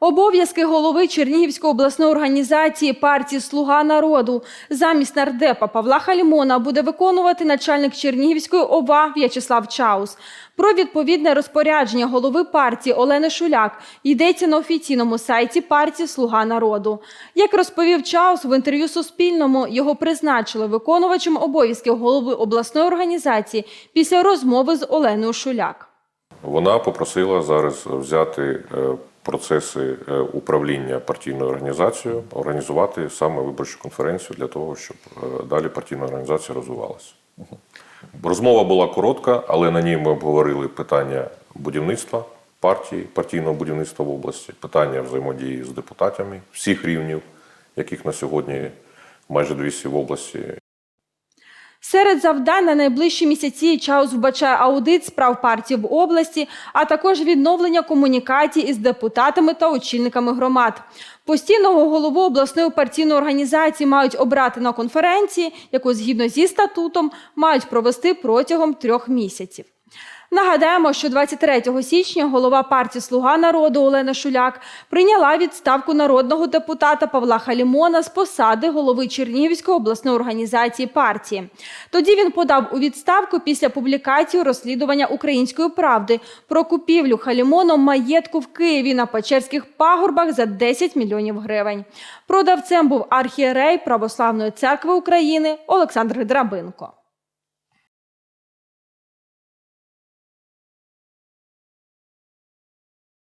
Обов'язки голови Чернігівської обласної організації партії Слуга народу замість нардепа Павла Халімона буде виконувати начальник Чернігівської ОВА В'ячеслав Чаус. Про відповідне розпорядження голови партії Олени Шуляк йдеться на офіційному сайті партії Слуга народу. Як розповів Чаус в інтерв'ю Суспільному, його призначили виконувачем обов'язків голови обласної організації після розмови з Оленою Шуляк. Вона попросила зараз взяти е, процеси е, управління партійною організацією, організувати саме виборчу конференцію для того, щоб е, далі партійна організація розвивалася. Розмова була коротка, але на ній ми обговорили питання будівництва партії, партійного будівництва в області, питання взаємодії з депутатами всіх рівнів, яких на сьогодні майже 200 в області, Серед завдань на найближчі місяці Чаус вбачає аудит справ партії в області, а також відновлення комунікацій із депутатами та очільниками громад. Постійного голову обласної партійної організації мають обрати на конференції, яку згідно зі статутом мають провести протягом трьох місяців. Нагадаємо, що 23 січня голова партії Слуга народу Олена Шуляк прийняла відставку народного депутата Павла Халімона з посади голови Чернігівської обласної організації партії. Тоді він подав у відставку після публікації розслідування Української правди про купівлю Халімоном маєтку в Києві на Печерських пагорбах за 10 мільйонів гривень. Продавцем був архієрей Православної церкви України Олександр Драбинко.